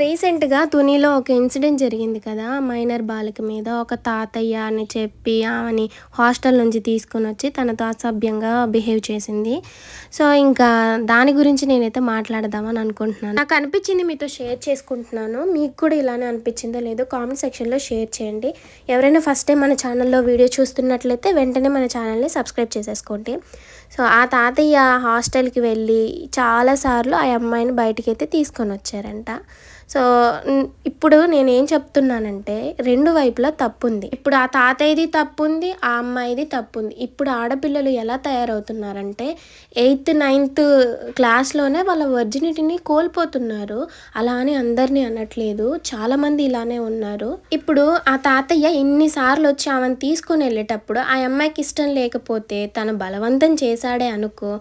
రీసెంట్గా తునిలో ఒక ఇన్సిడెంట్ జరిగింది కదా మైనర్ బాలిక మీద. ఒక తాతయ్య అని చెప్పి ఆమెని హాస్టల్ నుంచి తీసుకొని వచ్చి తనతో అసభ్యంగా బిహేవ్ చేసింది. సో ఇంకా దాని గురించి నేనైతే మాట్లాడదామని అనుకుంటున్నాను. నాకు అనిపించింది మీతో షేర్ చేసుకుంటున్నాను. మీకు కూడా ఇలానే అనిపించిందో లేదో కామెంట్ సెక్షన్లో షేర్ చేయండి. ఎవరైనా ఫస్ట్ టైం మన ఛానల్లో వీడియో చూస్తున్నట్లయితే వెంటనే మన ఛానల్ని సబ్స్క్రైబ్ చేసేసుకోండి. సో ఆ తాతయ్య హాస్టల్కి వెళ్ళి చాలాసార్లు ఆ అమ్మాయిని బయటికి అయితే తీసుకొని వచ్చారంట. సో ఇప్పుడు నేనేం చెప్తున్నానంటే రెండు వైపులా తప్పుంది. ఇప్పుడు ఆ తాతయ్యది తప్పుంది ఆ అమ్మాయిది తప్పుంది. ఇప్పుడు ఆడపిల్లలు ఎలా తయారవుతున్నారంటే ఎయిత్ నైన్త్ క్లాస్లోనే వాళ్ళ వర్జినిటీని కోల్పోతున్నారు. అలా అని అందరినీ అనట్లేదు. చాలామంది ఇలానే ఉన్నారు. ఇప్పుడు ఆ తాతయ్య ఇన్నిసార్లు వచ్చి ఆమెను తీసుకొని వెళ్ళేటప్పుడు ఆ అమ్మాయికి ఇష్టం లేకపోతే తను బలవంతం చేశాడే అనుకో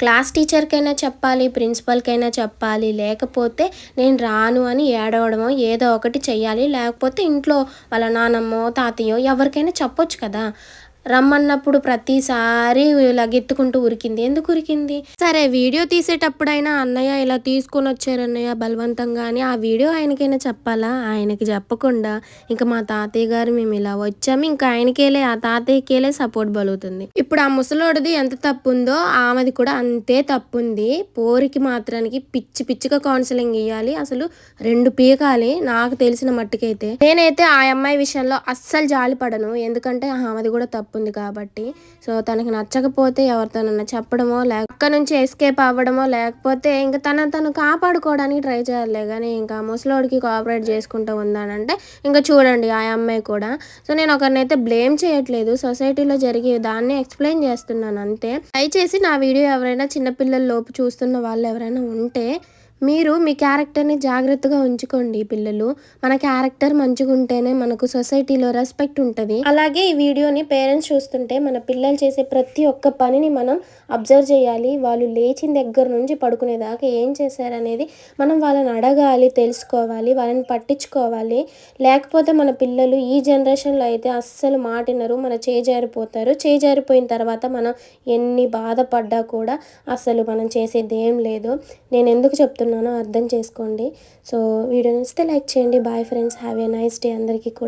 క్లాస్ టీచర్కైనా చెప్పాలి ప్రిన్సిపల్కైనా చెప్పాలి లేకపోతే నేను రాను అని ఏడవడమో ఏదో ఒకటి చెయ్యాలి లేకపోతే ఇంట్లో వాళ్ళ నానమ్మో తాతయ్యో ఎవరికైనా చెప్పొచ్చు కదా. రమ్మన్నప్పుడు ప్రతిసారి లగెత్తుకుంటూ ఉరికింది. ఎందుకు ఉరికింది? సరే వీడియో తీసేటప్పుడైనా అన్నయ్య ఇలా తీసుకొని వచ్చారు అన్నయ్య బలవంతంగా అని ఆ వీడియో ఆయనకైనా చెప్పాలా? ఆయనకి చెప్పకుండా ఇంకా మా తాతయ్య గారు మేము ఇలా వచ్చాము. ఇంకా ఆయనకేలే ఆ తాతయ్యకేలే సపోర్ట్ బలుగుతుంది. ఇప్పుడు ఆ ముసలోడిది ఎంత తప్పు ఉందో ఆమెది కూడా అంతే తప్పు ఉంది పోరికి మాత్రానికి పిచ్చి పిచ్చిగా కౌన్సిలింగ్ ఇవ్వాలి అసలు రెండు పీకాలి నాకు తెలిసిన మట్టుకైతే. నేనైతే ఆ అమ్మాయి విషయంలో అస్సలు జాలిపడను. ఎందుకంటే ఆమెది కూడా తప్పు. ఉంది కాబట్టి సో తనకి నచ్చకపోతే ఎవరితోనన్నా చెప్పడమో లేక అక్కడ నుంచి ఎస్కేప్ అవ్వడమో లేకపోతే ఇంకా తన తను కాపాడుకోవడానికి ట్రై చేయాలి కానీ ఇంకా ముసలోడికి కోఆపరేట్ చేసుకుంటూ ఉందానంటే ఇంకా చూడండి ఆ అమ్మాయి కూడా. సో నేను ఒకరినైతే బ్లేమ్ చేయట్లేదు. సొసైటీలో జరిగే దాన్ని ఎక్స్ప్లెయిన్ చేస్తున్నాను అంతే. దయచేసి నా వీడియో ఎవరైనా చిన్నపిల్లల లోపు చూస్తున్న వాళ్ళు ఎవరైనా ఉంటే మీరు మీ క్యారెక్టర్ని జాగ్రత్తగా ఉంచుకోండి పిల్లలు. మన క్యారెక్టర్ మంచిగా ఉంటేనే మనకు సొసైటీలో రెస్పెక్ట్ ఉంటుంది. అలాగే ఈ వీడియోని పేరెంట్స్ చూస్తుంటే మన పిల్లలు చేసే ప్రతి ఒక్క పనిని మనం అబ్జర్వ్ చేయాలి. వాళ్ళు లేచిన దగ్గర నుంచి పడుకునేదాకా ఏం చేశారనేది మనం వాళ్ళని అడగాలి తెలుసుకోవాలి వాళ్ళని పట్టించుకోవాలి. లేకపోతే మన పిల్లలు ఈ జనరేషన్లో అయితే అస్సలు మాటినరు మన చేజారిపోతారు చేజారిపోయిన తర్వాత మనం ఎన్ని బాధపడ్డా కూడా అసలు మనం చేసేది ఏం లేదు. నేను ఎందుకు చెప్తున్నాను చెప్తున్నానో అర్థం చేసుకోండి. సో వీడియో నచ్చితే లైక్ చేయండి. Bye friends have a nice day అందరికీ కూడా.